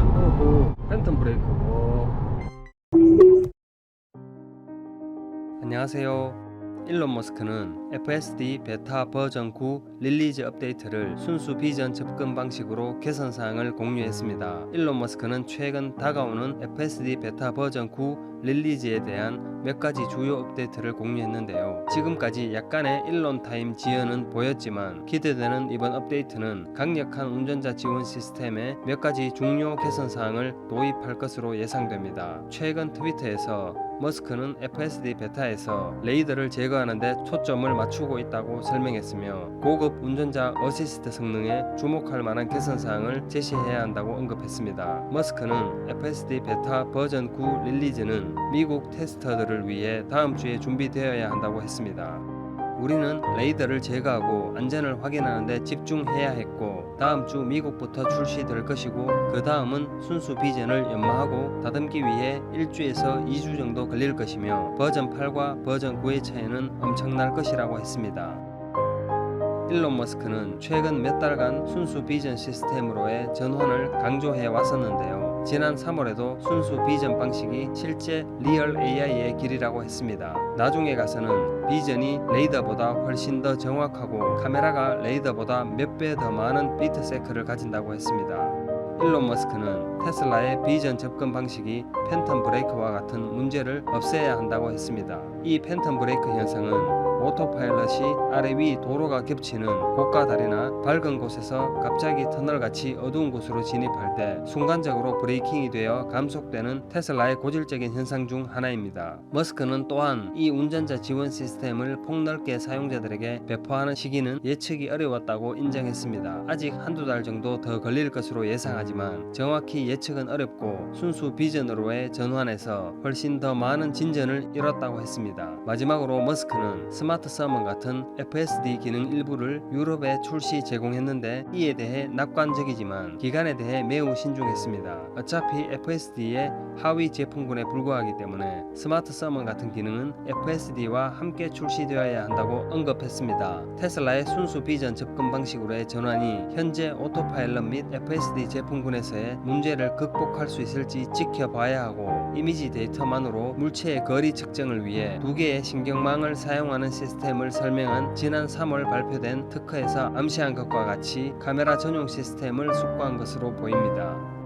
오호 팬텀 브레이크 오. 안녕하세요 일론 머스크는 FSD 베타 버전 9 릴리즈 업데이트를 순수 비전 접근 방식으로 개선 사항을 공유했습니다. 일론 머스크는 최근 다가오는 FSD 베타 버전 9 릴리즈에 대한 몇 가지 주요 업데이트를 공유했는데요. 지금까지 약간의 일론 타임 지연은 보였지만 기대되는 이번 업데이트는 강력한 운전자 지원 시스템에 몇 가지 중요 개선 사항을 도입할 것으로 예상됩니다. 최근 트위터에서 머스크는 FSD 베타에서 레이더를 제거하는데 초점을 맞추고 있다고 설명했으며 고급 운전자 어시스트 성능에 주목할 만한 개선 사항을 제시해야 한다고 언급했습니다. 머스크는 FSD 베타 버전 9 릴리즈는 미국 테스터들을 위해 다음 주에 준비되어야 한다고 했습니다. 우리는 레이더를 제거하고 안전을 확인하는데 집중해야 했고 다음 주 미국부터 출시될 것이고 그 다음은 순수 비전을 연마하고 다듬기 위해 1주에서 2주 정도 걸릴 것이며 버전 8과 버전 9의 차이는 엄청날 것이라고 했습니다. 일론 머스크는 최근 몇 달간 순수 비전 시스템으로의 전환을 강조해 왔었는데요. 지난 3월에도 순수 비전 방식이 실제 리얼 AI의 길이라고 했습니다. 나중에 가서는 비전이 레이더보다 훨씬 더 정확하고 카메라가 레이더보다 몇 배 더 많은 비트 세크를 가진다고 했습니다. 일론 머스크는 테슬라의 비전 접근 방식이 팬텀 브레이크와 같은 문제를 없애야 한다고 했습니다. 이 팬텀 브레이크 현상은 오토파일럿이 아래 위 도로가 겹치는 고가 다리나 밝은 곳에서 갑자기 터널같이 어두운 곳으로 진입할 때 순간적으로 브레이킹이 되어 감속되는 테슬라의 고질적인 현상 중 하나입니다. 머스크는 또한 이 운전자 지원 시스템을 폭넓게 사용자들에게 배포하는 시기는 예측이 어려웠다고 인정했습니다. 아직 한두 달 정도 더 걸릴 것으로 예상하지만 정확히 예측은 어렵고 순수 비전으로의 전환에서 훨씬 더 많은 진전을 이뤘다고 했습니다. 마지막으로 머스크는 스마트 서먼 같은 FSD 기능 일부를 유럽에 출시 제공했는데 이에 대해 낙관적이지만 기간에 대해 매우 신중했습니다. 어차피 FSD의 하위 제품군에 불과하기 때문에 스마트 서먼 같은 기능은 FSD와 함께 출시되어야 한다고 언급했습니다. 테슬라의 순수 비전 접근 방식으로의 전환이 현재 오토파일럿 및 FSD 제품군에서의 문제를 극복할 수 있을지 지켜봐야 하고 이미지 데이터만으로 물체의 거리 측정을 위해 두 개의 신경망을 사용하는 시스템을 설명한 지난 3월 발표된 특허에서 암시한 것과 같이 카메라 전용 시스템을 숙고한 것으로 보입니다.